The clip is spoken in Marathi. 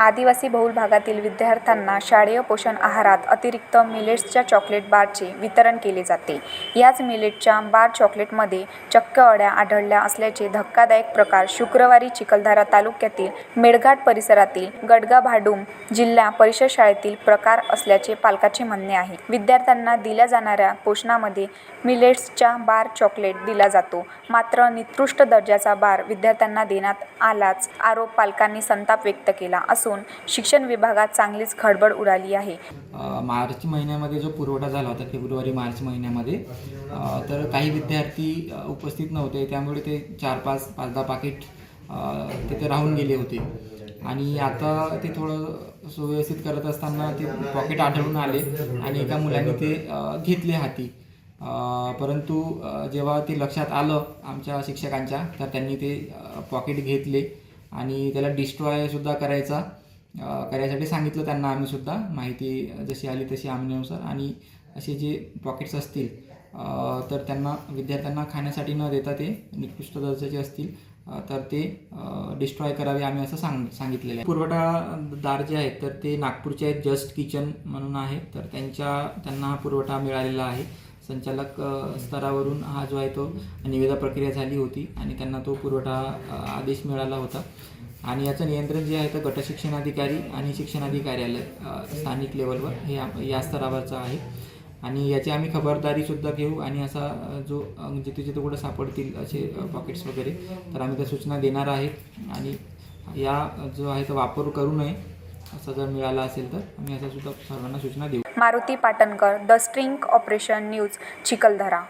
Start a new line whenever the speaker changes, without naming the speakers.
आदिवासी बहुल भागातील विद्यार्थ्यांना शालेय पोषण आहारात अतिरिक्त मिलेट्सच्या चॉकलेट बारचे वितरण केले जाते. याच मिलेटच्या बार चॉकलेटमध्ये चक्क अळ्या आढळल्या असल्याचे धक्कादायक प्रकार शुक्रवारी चिखलदरा तालुक्यातील मेळघाट परिसरातील गडगा भाडूम जिल्हा परिषद शाळेतील प्रकार असल्याचे पालकाचे म्हणणे आहे. विद्यार्थ्यांना दिल्या जाणाऱ्या पोषणामध्ये मिलेट्सच्या बार चॉकलेट दिला जातो. मात्र निकृष्ट दर्जाचा बार विद्यार्थ्यांना देण्यात आलाच आरोप पालकांनी संताप व्यक्त केला असून शिक्षण विभागात चांगलीच खळबळ उडाली आहे.
मार्च महिन्यामध्ये जो पुरवठा झाला होता फेब्रुवारी मार्च महिन्यामध्ये तर काही विद्यार्थी उपस्थित नव्हते. त्यामुळे ते चार पाच पाच दहा पाकिट तिथे राहून गेले होते. आणि आता ते थोडं सुव्यवस्थित करत असताना ते पॉकेट आढळून आले आणि एका मुलाने ते घेतले हाती. परंतु जेव्हा ते लक्षात आलं आमच्या शिक्षकांच्या तर त्यांनी ते पॉकेट घेतले. आणि त्याला डिस्ट्रॉयसुद्धा करायचा करायसाठी सांगितलं त्यांना आम्ही सुद्धा. माहिती जशी आली तशी आम्हीनुसार आणि असे जे पॉकेट्स असतील तर त्यांना विद्यार्थ्यांना खाण्यासाठी न देता ते निकृष्ट दर्जाचे असतील तर ते डिस्ट्रॉय करावे आम्ही असं सांग सांगितलेलं आहे. पुरवठादार जे आहेत तर ते नागपूरचे आहेत जस्ट किचन म्हणून आहे. तर त्यांच्या त्यांना हा पुरवठा मिळालेला आहे. संचालक स्तरावरून हा जो आहे तो निविदा प्रक्रिया झाली होती आणि त्यांना तो पुरवठा आदेश मिळाला होता. आणि याचं नियंत्रण जे आहे तर गटशिक्षणाधिकारी आणि शिक्षणाधिकार्यालय स्थानिक लेवलवर हे या स्तरावरचं आहे. आणि याची आम्ही खबरदारीसुद्धा घेऊ आणि असा जो जिथे जिथे कुठं सापडतील असे पॉकेट्स वगैरे तर आम्ही त्या सूचना देणार आहेत आणि या जो आहे तो वापर करू नये. असा जर मिळाला असेल तर आम्ही असा सुद्धा सर्वांना सूचना देऊ.
Maruti Patankar the string operation news Chikhaldara.